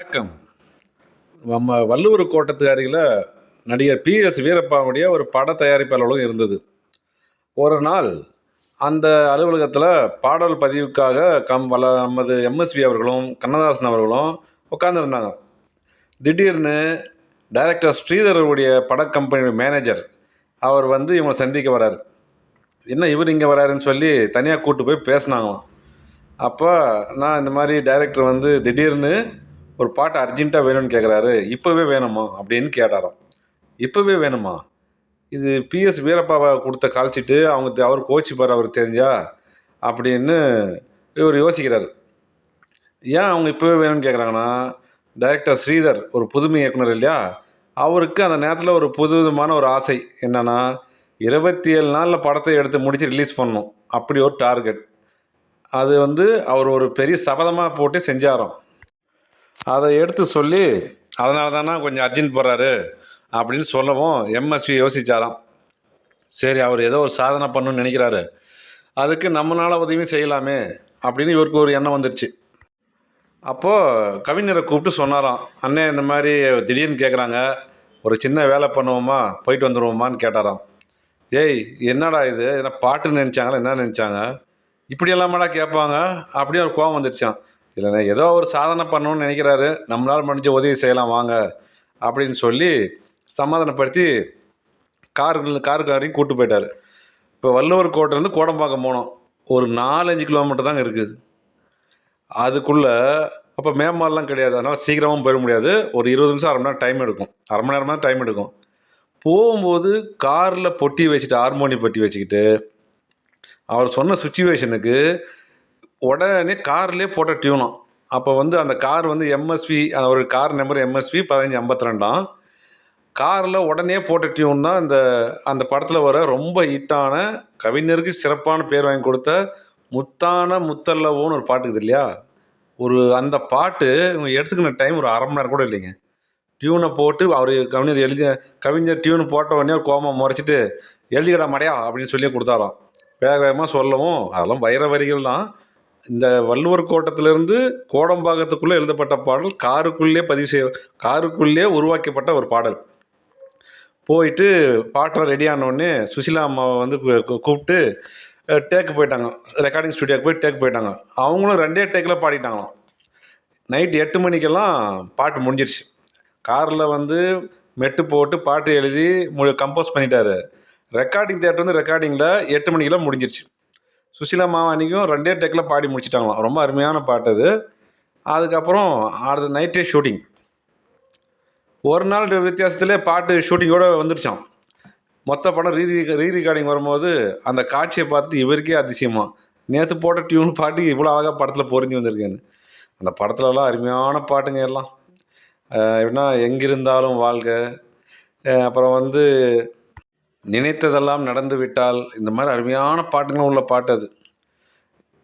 வணக்கம். நம்ம வள்ளுவர் கோட்டத்துக்கு அருகில் நடிகர் பிஎஸ் வீரப்பாவுடைய ஒரு பட தயாரிப்பு அலுவலகம் இருந்தது. ஒரு நாள் அந்த அலுவலகத்தில் பாடல் பதிவுக்காக கம் வள நமது எம்எஸ்வி அவர்களும் கண்ணதாசன் அவர்களும் உட்காந்துருந்தாங்க திடீர்னு டைரக்டர் ஸ்ரீதரருடைய பட கம்பெனி மேனேஜர் அவர் வந்து இவங்களை சந்திக்க வராரு என்ன இவர் இங்கே வராருன்னு சொல்லி தனியாக கூப்பிட்டு போய் பேசினாங்களாம். அப்போ நான் இந்த மாதிரி டைரக்டர் வந்து திடீர்னு ஒரு பாட்டு அர்ஜென்ட்டாக வேணும்னு கேட்குறாரு இப்போவே வேணுமா அப்படின்னு கேட்டாராம். இப்போவே வேணுமா? இது பிஎஸ் வீரப்பாவை கொடுத்த கால்ச்சிட்டு அவங்க அவர் கோச்சிப்பார் அவர் தெரிஞ்சா அப்படின்னு இவர் யோசிக்கிறார். ஏன் அவங்க இப்போவே வேணும்னு கேட்குறாங்கன்னா டைரக்டர் ஸ்ரீதர் ஒரு புதுமை இயக்குனர் இல்லையா? அவருக்கு அந்த நேரத்தில் ஒரு புது விதமான ஒரு ஆசை என்னென்னா இருபத்தி ஏழு நாளில் படத்தை எடுத்து முடித்து ரிலீஸ் பண்ணணும். அப்படி ஒரு டார்கெட் அது வந்து அவர் ஒரு பெரிய சபதமாக போட்டு செஞ்சாராம். அதை எடுத்து சொல்லி அதனால தானே கொஞ்சம் அர்ஜென்ட் போகிறாரு அப்படின்னு சொல்லவும் எம்எஸ்வி யோசிச்சாராம். சரி அவர் ஏதோ ஒரு சாதனை பண்ணணும்னு நினைக்கிறாரு. அதுக்கு நம்மளால் உதவியும் செய்யலாமே அப்படின்னு இவருக்கு ஒரு எண்ணம் வந்துடுச்சு அப்போது கவிஞரை கூப்பிட்டு சொன்னாராம். அண்ணே இந்த மாதிரி திடீர்னு கேட்குறாங்க ஒரு சின்ன வேலை பண்ணுவோமா? போயிட்டு வந்துடுவோமான்னு கேட்டாராம். ஏய் என்னடா இது? என்ன பாட்டுன்னு நினச்சாங்களா? என்ன நினச்சாங்க? இப்படியெல்லாமாடா கேட்பாங்க? அப்படின்னு ஒரு கோவம் வந்துடுச்சான் இல்லைண்ணே ஏதோ ஒரு சாதனை பண்ணணும்னு நினைக்கிறாரு. நம்மளால் முடிஞ்ச உதவி செய்யலாம் வாங்க. அப்படின்னு சொல்லி சமாதானப்படுத்தி காரு காருக்காரையும் கூப்பிட்டு போயிட்டார். இப்போ வள்ளுவர் கோட்டையிலேருந்து கோடம்பாக்கம் போனோம். ஒரு நாலஞ்சு கிலோமீட்டர் தாங்க இருக்குது அதுக்குள்ளே அப்போ மேம்பாலெலாம் கிடையாது. அதனால் சீக்கிரமாக போயிட முடியாது. ஒரு இருபது நிமிஷம் அரை மணி நேரம் டைம் எடுக்கும். அரை மணி நேரம் தான் டைம் எடுக்கும். போகும்போது காரில் பொட்டி வச்சுட்டு ஹார்மோனி பொட்டி வச்சுக்கிட்டு அவர் சொன்ன சுச்சுவேஷனுக்கு உடனே கார்லேயே போட்ட டியூனும் அப்போ வந்து அந்த கார் வந்து எம்எஸ்வி ஒரு கார் நம்பர் எம்எஸ்வி பதினஞ்சு ஐம்பத்தி ரெண்டாம் காரில் உடனே போட்ட டியூன் தான் இந்த அந்த படத்தில் வர ரொம்ப ஹிட்டான கவிஞருக்கு சிறப்பான பேர் வாங்கி கொடுத்த முத்தான முத்தல்லவோன்னு ஒரு பாட்டு இருக்குது இல்லையா? ஒரு அந்த பாட்டு இவங்க எடுத்துக்கின டைம் ஒரு அரை மணி நேரம் கூட இல்லைங்க. டியூனை போட்டு அவர் கவிஞர் எழுதி கவிஞர் டியூன் போட்ட உடனே ஒரு கோமா முறைச்சிட்டு எழுதிக்கடா மடையா அப்படின்னு சொல்லி கொடுத்தாராம். வேக வேகமாக சொல்லவும் அதெல்லாம் வைர வரிகள் தான். இந்த வள்ளுவர் கோட்டத்திலிருந்து கோடம்பாக்கத்துக்குள்ளே எழுதப்பட்ட பாடல் காருக்குள்ளே பதிவு செய்ய காருக்குள்ளே உருவாக்கப்பட்ட ஒரு பாடல். போயிட்டு பாட்டெலாம் ரெடி ஆனோடனே சுசிலா அம்மாவை வந்து கூப்பிட்டு டேக்கு போயிட்டாங்க. ரெக்கார்டிங் ஸ்டுடியோக்கு போய் டேக் போயிட்டாங்க. அவங்களும் ரெண்டே டேக்கில் பாடிட்டாங்களாம். நைட் எட்டு மணிக்கெல்லாம் பாட்டு முடிஞ்சிருச்சு. காரில் வந்து மெட்டு போட்டு பாட்டு எழுதி மு கம்போஸ் பண்ணிட்டாரு. ரெக்கார்டிங் தேட்டர் வந்து ரெக்கார்டிங்கில் எட்டு மணிக்கெல்லாம் முடிஞ்சிருச்சு. சுசிலா மாமா அன்றைக்கும் ரெண்டே டேக்கில் பாடி முடிச்சிட்டாங்களாம். ரொம்ப அருமையான பாட்டு அது. அதுக்கப்புறம் அடுத்த நைட்டே ஷூட்டிங் ஒரு நாள் வித்தியாசத்திலே பாட்டு ஷூட்டிங்கோட வந்துருச்சான் மொத்த படம் ரீ ரீ ரெக்கார்டிங் வரும்போது அந்த காட்சியை பார்த்துட்டு இவருக்கே அதிசயமாக நேற்று போட்ட டியூன் பாட்டு இவ்வளோ அழகாக படத்தில் பொருந்தி வந்திருக்கேன்னு. அந்த படத்துலலாம் அருமையான பாட்டுங்க எல்லாம். எப்படின்னா எங்கிருந்தாலும் வாழ்க. அப்புறம் வந்து நினைத்ததெல்லாம் நடந்து விட்டால் இந்த மாதிரி அருமையான பாட்டுங்களும் உள்ள பாட்டு அது.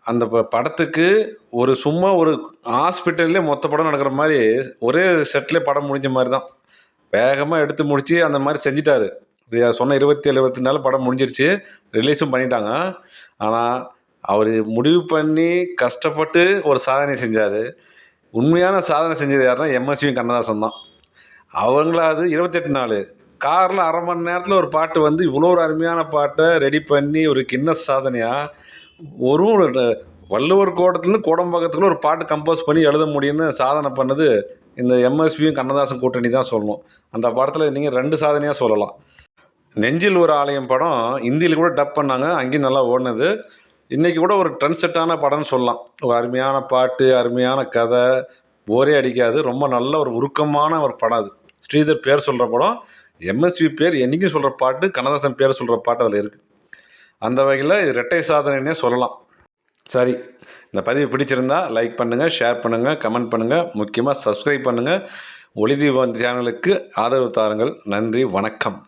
அந்த ப- படத்துக்கு ஒரு சும்மா ஒரு ஹாஸ்பிட்டல்லே மொத்த படம் நடக்கிற மாதிரி ஒரே செட்டில் படம் முடிஞ்ச மாதிரி தான். வேகமாக எடுத்து முடித்து அந்த மாதிரி செஞ்சிட்டாரு. இது சொன்ன இருபத்தி ஏழு இருபத்தி நாலு படம் முடிஞ்சிருச்சு ரிலீஸும் பண்ணிட்டாங்க. ஆனால் அவர் முடிவு பண்ணி கஷ்டப்பட்டு ஒரு சாதனை செஞ்சார். உண்மையான சாதனை செஞ்சது யாருன்னா எம்எஸ்வி கண்ணதாசன் தான். அவங்களாவது இருபத்தெட்டு நாள் காரில் அரை மணி நேரத்தில் ஒரு பாட்டு வந்து இவ்வளோ ஒரு அருமையான பாட்டை ரெடி பண்ணி ஒரு கின்னஸ் சாதனையாக ஒரு வள்ளுவர் கோட்டத்துலேருந்து கோடம்பாக்கத்துக்குள்ள ஒரு பாட்டு கம்போஸ் பண்ணி எழுத முடியும்னு சாதனை பண்ணது இந்த எம்எஸ்பியும் கண்ணதாசன் கூட்டணி தான் சொல்லணும். அந்த படத்தில் நீங்கள் ரெண்டு சாதனையாக சொல்லலாம். நெஞ்சில் ஒரு ஆலயம் படம் ஹிந்தியில் கூட டப் பண்ணாங்க அங்கேயும் நல்லா ஓடினது. இன்றைக்கி கூட ஒரு ட்ரெண்ட் செட்டான படம்னு சொல்லலாம். ஒரு அருமையான பாட்டு அருமையான கதை போரே அடிக்காது ரொம்ப நல்ல ஒரு உருக்கமான ஒரு படம் அது. ஸ்ரீதர் பேர் சொல்கிற படம் எம்எஸ்வி பேர் என்றைக்கும் சொல்கிற பாட்டு கண்ணதாசன் பேர் சொல்கிற பாட்டு அதில் இருக்குது அந்த வகையில் இது ரெட்டை சாதனைன்னே சொல்லலாம். சரி இந்த பதிவு பிடிச்சிருந்தா லைக் பண்ணுங்கள் ஷேர் பண்ணுங்கள் கமெண்ட் பண்ணுங்கள் முக்கியமாக சப்ஸ்கிரைப் பண்ணுங்கள் ஒளிதீபம் சேனலுக்கு ஆதரவு தாருங்கள். நன்றி வணக்கம்.